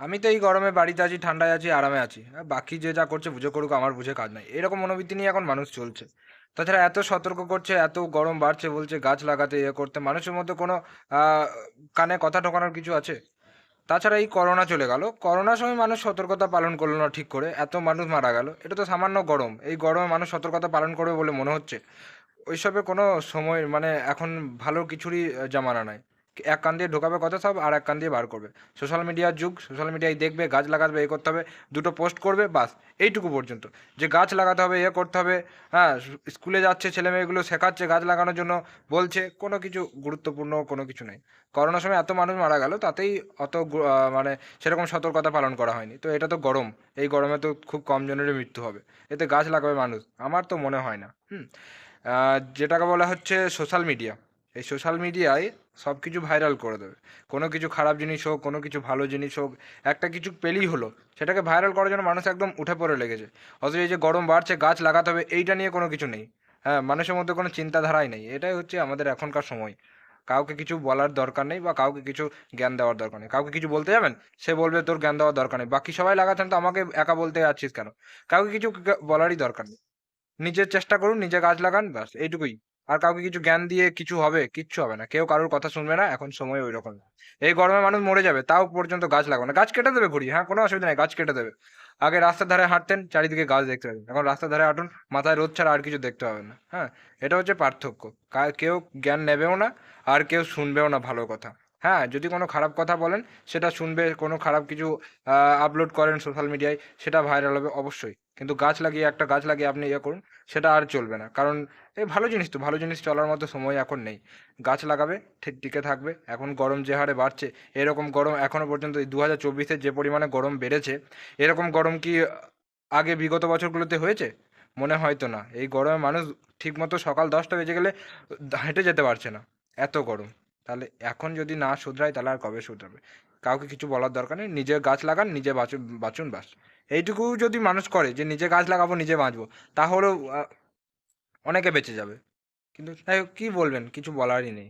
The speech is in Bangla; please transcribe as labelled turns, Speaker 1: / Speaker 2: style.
Speaker 1: আমি তো এই গরমে বাড়িতে আছি, ঠান্ডায় আছি, আরামে আছি। বাকি যে যা করছে, বুঝে করুক, আমার বুঝে কাজ নাই। এরকম মনোবৃত্তি নিয়ে এখন মানুষ চলছে। তাছাড়া এত সতর্ক করছে, এত গরম বাড়ছে, বলছে গাছ লাগাতে ইয়ে করতে, মানুষের মধ্যে কোনো কানে কথা ঢোকানোর কিছু আছে? তাছাড়া এই করোনা চলে গেল। করোনার সময় মানুষ সতর্কতা পালন করল না ঠিক করে, এত মানুষ মারা গেল। এটা তো সামান্য গরম। এই গরমে মানুষ সতর্কতা পালন করবে বলে মনে হচ্ছে। ওইসবের কোনো সময় মানে এখন ভালো কিছুরই জামানা নাই। এক কান দিয়ে ঢোকাবে কথা সব, আর এক কান দিয়ে বার করবে। সোশ্যাল মিডিয়ার যুগ সোশ্যাল মিডিয়ায় দেখবে, গাছ লাগাবে, এ করতে হবে, দুটো পোস্ট করবে, বাস। এইটুকু পর্যন্ত। যে গাছ লাগাতে হবে, এ করতে হবে হ্যাঁ স্কুলে যাচ্ছে, ছেলে মেয়েগুলো শেখাচ্ছে গাছ লাগানোর জন্য, বলছে, কোনো কিছু গুরুত্বপূর্ণ কোনো কিছু নেই। করোনার সময় এত মানুষ মারা গেল, তাতেই অত মানে সেরকম সতর্কতা পালন করা হয়নি। তো এটা তো গরম, এই গরমে তো খুব কম জনেরই মৃত্যু হবে। এতে গাছ লাগাবে মানুষ, আমার তো মনে হয় না, হুম। যেটাকে বলা হচ্ছে সোশ্যাল মিডিয়া এই সোশ্যাল মিডিয়ায় সব কিছু ভাইরাল করে দেবে। কোনো কিছু খারাপ জিনিস হোক, কোনো কিছু ভালো জিনিস হোক, একটা কিছু পেলেই হলো। সেটাকে ভাইরাল করার জন্য মানুষ একদম উঠে পড়ে লেগেছে। অথচ এই যে গরম বাড়ছে, গাছ লাগাতে হবে, এইটা নিয়ে কোনো কিছু নেই। হ্যাঁ মানুষের মধ্যে কোনো চিন্তাধারাই নেই। এটাই হচ্ছে আমাদের এখনকার সময়। কাউকে কিছু বলার দরকার নেই বা কাউকে কিছু জ্ঞান দেওয়ার দরকার নেই। কাউকে কিছু বলতে যাবেন, সে বলবে, তোর জ্ঞান দেওয়ার দরকার নেই। বাকি সবাই লাগাচ্ছেন তো আমাকে একা বলতে যাচ্ছিস কেন? কাউকে কিছু বলারই দরকার নেই। নিজের চেষ্টা করুন, নিজে গাছ লাগান, ব্যাস, এইটুকুই। আর কাউকে কিছু জ্ঞান দিয়ে কিছু হবে, কিচ্ছু হবে না। কেউ কারোর কথা শুনবে না, এখন সময় ওই রকম এই গরমে মানুষ মরে যাবে, তাও পর্যন্ত গাছ লাগাবে না। গাছ কেটে দেবে ঘুরি হ্যাঁ কোনো অসুবিধা নেই, গাছ কেটে দেবে। আগে রাস্তার ধারে হাঁটতেন, চারিদিকে গাছ দেখতে পাবেন এখন রাস্তার ধারে হাঁটুন, মাথায় রোদ ছাড়া আর কিছু দেখতে পাবেন না হ্যাঁ? এটা হচ্ছে পার্থক্য। কেউ জ্ঞান নেবেও না, আর কেউ শুনবেও না ভালো কথা। হ্যাঁ যদি কোনো খারাপ কথা বলেন, সেটা শুনবে, কোনো খারাপ কিছু আপলোড করেন সোশ্যাল মিডিয়ায় সেটা ভাইরাল হবে অবশ্যই। কিন্তু গাছ লাগিয়ে, একটা গাছ লাগিয়ে আপনি ইয়ে করুন, সেটা আর চলবে না। কারণ এই ভালো জিনিস তো, ভালো জিনিস চলার মতো সময় এখন নেই। গাছ লাগাবে, ঠিক টিকে থাকবে, এখন গরম যে হারে বাড়ছে, এরকম গরম এখনও পর্যন্ত দু হাজার চব্বিশে যে পরিমাণে গরম বেড়েছে, এরকম গরম কি আগে বিগত বছরগুলোতে হয়েছে? মনে হয়তো না। এই গরমে মানুষ ঠিকমতো সকাল দশটা বেজে গেলে হেঁটে যেতে পারছে না, এত গরম। তাহলে এখন যদি না শুধরায় তাহলে আর কবে শুধরাবে? কাউকে কিছু বলার দরকার নেই নিজে গাছ লাগান নিজে বাঁচুন বাঁচুন বাস। এইটুকু যদি মানুষ করে যে নিজে গাছ লাগাবো নিজে বাঁচবো তাহলেও অনেকে বেঁচে যাবে। কিন্তু হোক, কী বলবেন? কিছু বলারই নেই।